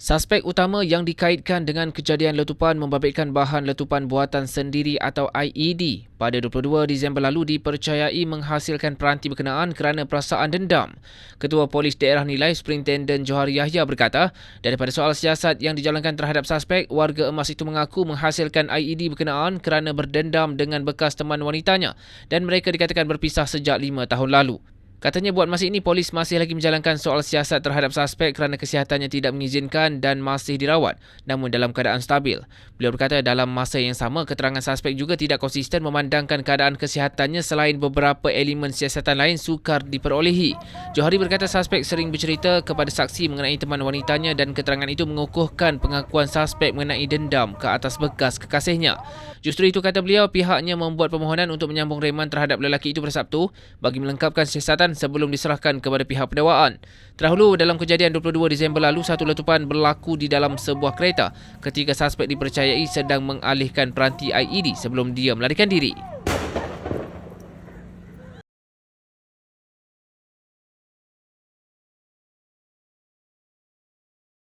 Suspek utama yang dikaitkan dengan kejadian letupan membabitkan bahan letupan buatan sendiri atau IED pada 22 Disember lalu dipercayai menghasilkan peranti berkenaan kerana perasaan dendam. Ketua Polis Daerah Nilai Superintendent Johari Yahya berkata, daripada soal siasat yang dijalankan terhadap suspek, warga emas itu mengaku menghasilkan IED berkenaan kerana berdendam dengan bekas teman wanitanya dan mereka dikatakan berpisah sejak lima tahun lalu. Katanya buat masa ini polis masih lagi menjalankan soal siasat terhadap suspek kerana kesihatannya tidak mengizinkan dan masih dirawat namun dalam keadaan stabil. Beliau berkata dalam masa yang sama keterangan suspek juga tidak konsisten memandangkan keadaan kesihatannya selain beberapa elemen siasatan lain sukar diperolehi. Johari berkata suspek sering bercerita kepada saksi mengenai teman wanitanya dan keterangan itu mengukuhkan pengakuan suspek mengenai dendam ke atas bekas kekasihnya. Justru itu kata beliau pihaknya membuat permohonan untuk menyambung reman terhadap lelaki itu pada Sabtu bagi melengkapkan siasatan sebelum diserahkan kepada pihak pendakwaan. Terdahulu dalam kejadian 22 Disember lalu satu letupan berlaku di dalam sebuah kereta ketika suspek dipercayai sedang mengalihkan peranti IED sebelum dia melarikan diri.